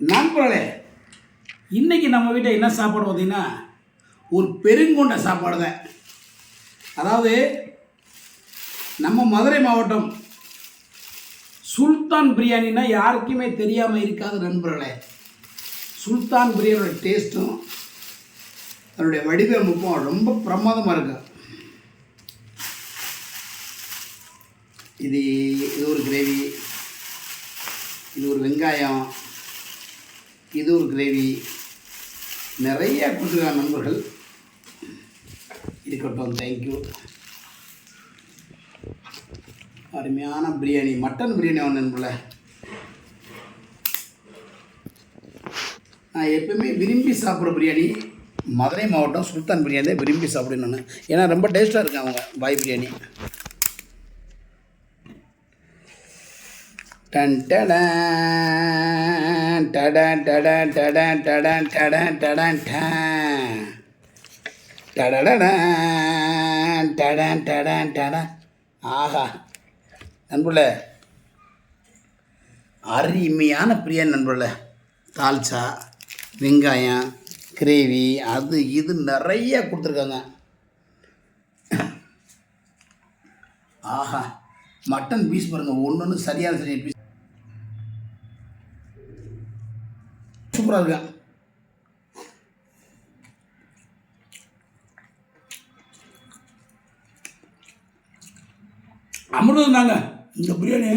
நண்பர்களே இன்றைக்கி நம்ம வீட்டில் என்ன சாப்பாடு பார்த்தீங்கன்னா ஒரு பெருங்கொண்ட சாப்பாடு தான். அதாவது நம்ம மதுரை மாவட்டம் சுல்தான் பிரியாணின்னா யாருக்குமே தெரியாமல் இருக்காது நண்பர்களே. சுல்தான் பிரியாணியோட டேஸ்ட்டும் அதனுடைய வடிவமைப்பும் ரொம்ப பிரமாதமாக இருக்கும் இது இது ஒரு கிரேவி இது ஒரு வெங்காயம் இது ஒரு கிரேவி. நிறைய கொடுத்துருக்காங்க நண்பர்கள். இருக்கட்டும் தேங்க்யூ அருமையான பிரியாணி மட்டன் பிரியாணி ஒன்று நண்பர்கள. நான் எப்பவுமே விரும்பி சாப்பிட்ற பிரியாணி மதுரை மாவட்டம் சுல்தான் பிரியாணி தான் விரும்பி சாப்பிடுவேன் நான். ஏன்னா ரொம்ப டேஸ்ட்டாக இருக்கு அவங்க பாய் பிரியாணி. டன். டடன் டடன் டடன் டடன் டடன் டடன் டடன் டன். டடடடன் டடன் டடன் டடன். ஆஹா. நண்புள்ள அருமையான பிரிய நண்புள்ள தால்ச்சா வெங்காயம் கிரேவி அது இது நிறைய கொடுத்துருக்காங்க. ஆஹா. மட்டன் பீஸ் பாருங்கள் ஒன்று ஒன்று சரியான சரியான பீஸ். சூப்பராக இருக்கா? அமிர்தம் தாங்க இந்த பிரியாணி.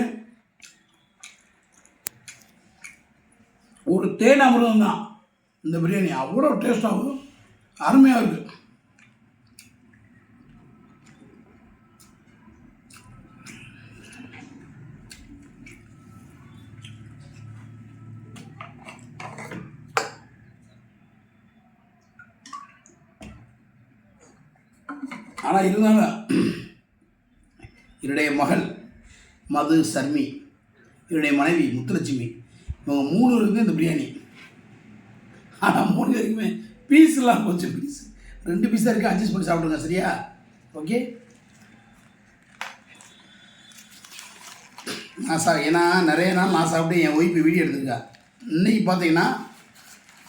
ஒரு தேன் அமிர்தம் தான் இந்த பிரியாணி. அவ்வளோ டேஸ்டாகவும் அருமையாக இருக்குது ஆனால் இருந்தாங்க. என்னுடைய மகள் மது சர்மி என்னுடைய மனைவி முத்துலட்சுமி இவங்க மூணு பேருக்கு இந்த பிரியாணி. ஆனால் மூணு பேருக்குமே பீஸ்லாம் கொஞ்சம் பீஸ் ரெண்டு பீஸாக இருக்குது அட்ஜஸ்ட் பண்ணி சாப்பிடுங்க சரியா? ஓகே நான் சா ஏன்னா நிறைய நாள் நான் சாப்பிட்டு என் ஒய்ஃபு வீடியோ எடுத்திருக்கா. இன்னைக்கு பார்த்தீங்கன்னா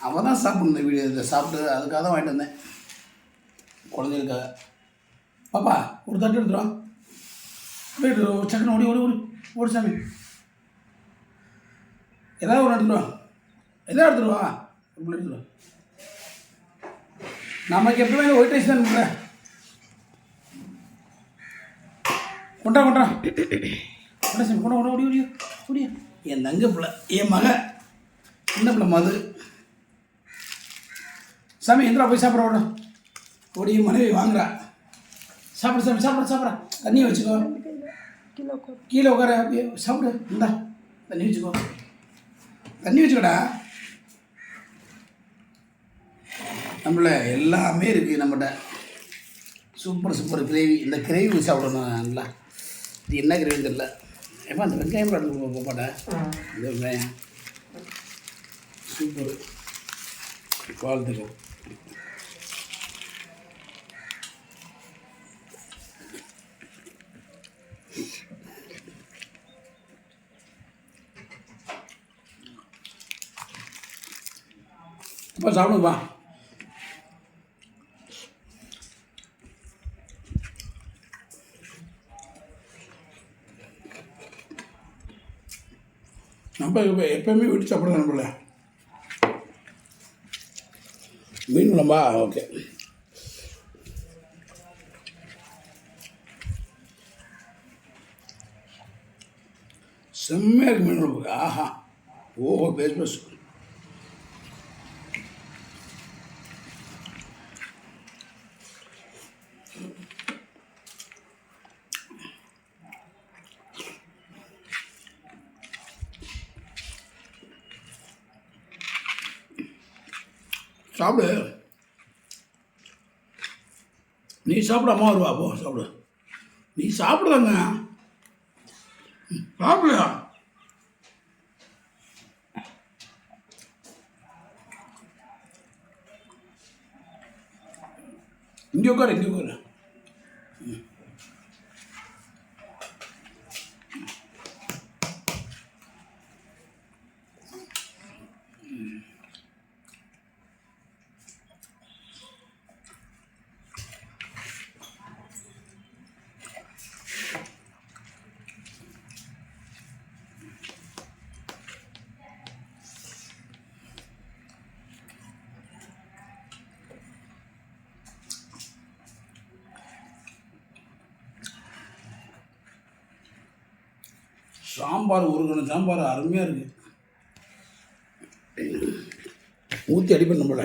அவள் தான் சாப்பிடணும் இந்த வீடியோ இதை சாப்பிட்டு அதுக்காக தான் வாங்கிட்டு வந்தேன். குழந்தைகளுக்காக. பாப்பா ஒரு தட்டு எடுத்துருவா போயிட்டு சக்கன ஓடி ஓடி ஓடி ஓடி சாமி. ஏதாவது ஒரு எடுத்துருவா எதாவது எடுத்துருவா ஒரு எடுத்துருவா நமக்கு எப்பவுமே ஒயிட் ரைஸ் தான் பண்ணுறேன் கொண்டா கொண்டா. கொண்டா சாமி கொண்டா கொண்டா ஓடி ஓடி ஓடி என் தங்க பிள்ளை என் மக. சின்ன பிள்ளை மது. சாமி எந்திரா போய் சாப்பிட ஓட ஓடி மனைவி வாங்குறா. சாப்பிடு சாப்பிடு சாப்பிடு சாப்பிட. தண்ணி வச்சுக்கோ. கீழே உட்கார. சாப்பிடு. இந்தா தண்ணி வச்சுக்கோ. தண்ணி வச்சுக்கடா. நம்மள எல்லாமே இருக்குது நம்மகிட்ட சூப்பர் சூப்பர் கிரேவி. இந்த கிரேவி சாப்பிடணும் நல்லா. இது என்ன கிரேவின்னு தெரியல. ஏமா அந்த வெங்காயம் எடுத்து போப்பாட்டா இந்த வெங்காயம். சூப்பர். வாழ்த்துக்கள். அப்பா சாப்பிடுப்பா நம்ம இப்போ எப்போவுமே வீட்டு சாப்பிட நம்மள. மீன் குழம்பா? ஓகே. செம்மையாக இருக்கு மீன் குழம்புக்கு. ஆஹா. ஓஹோ பேஸ் பேஸ் சாப்பிடு. நீ சாப்பிட அம்மா வருவா. போ சாப்பிடு. நீ சாப்பிடுதாங்க சாப்பிடுயா இங்கே உட்காரு இங்கே உட்காரு. சாம்பார் ஒரு கணம் சாம்பார் அருமையாக இருக்குது ஊற்றி அடிப்பேன் நம்மள.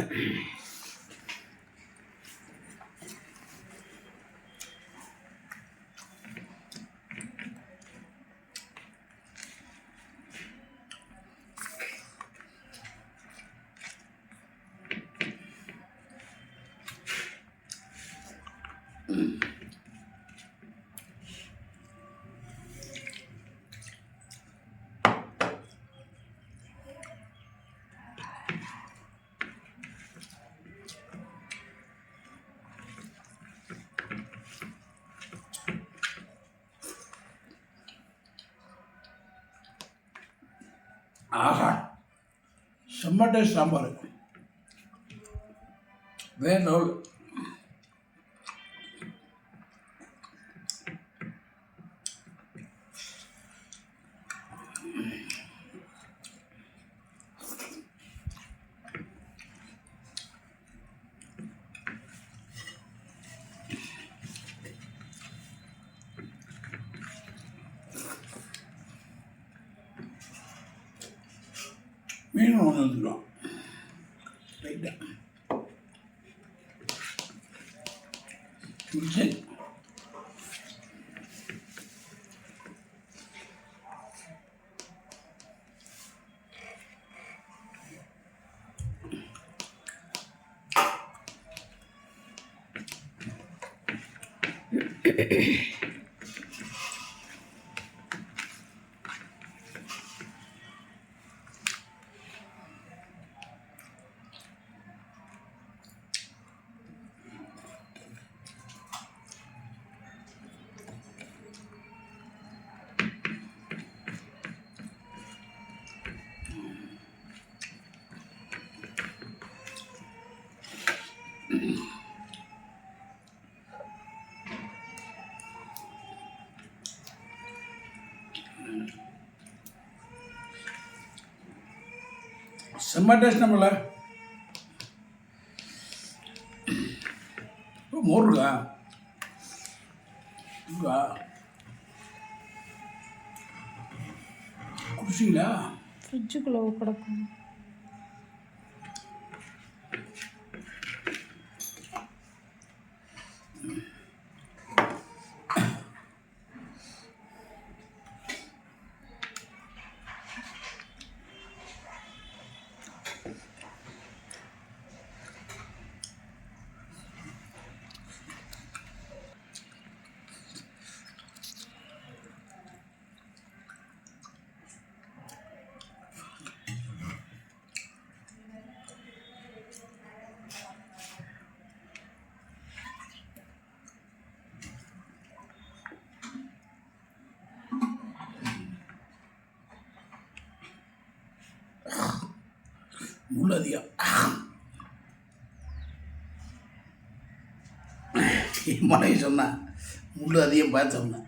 ஆஹா. செம்ம டேஸ்ட் சாம்பார். வேற லெவல் மீன் ஒன்று வந்துடும் ரைட்டாக சரி செம்ம டேஸ்ட் நம்மள. மோர் இருக்கா? இருக்கா? குடிச்சிங்களா? ஃப்ரிட்ஜுக்குள்ளே கிடக்கும். முள் அதிகம் என் மனைவி சொன்னா முள் அதிகம் பார்த்து சொன்னேன்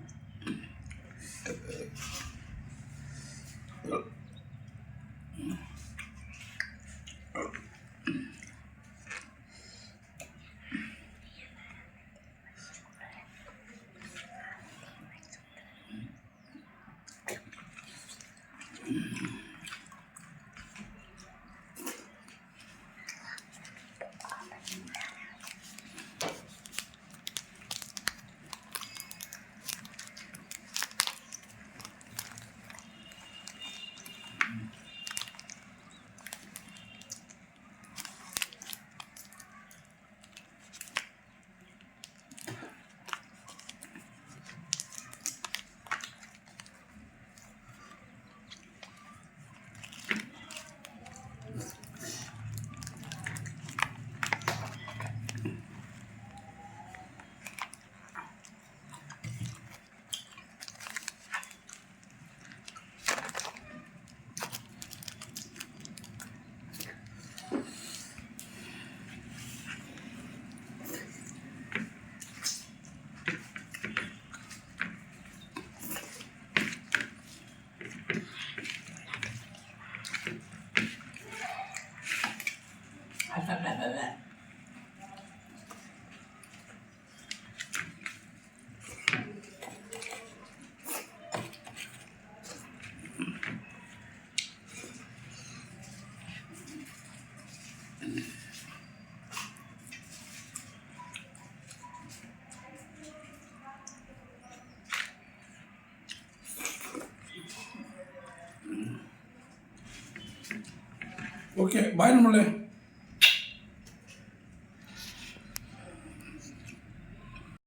ഓക്കെ ബൈ നമ്മളെ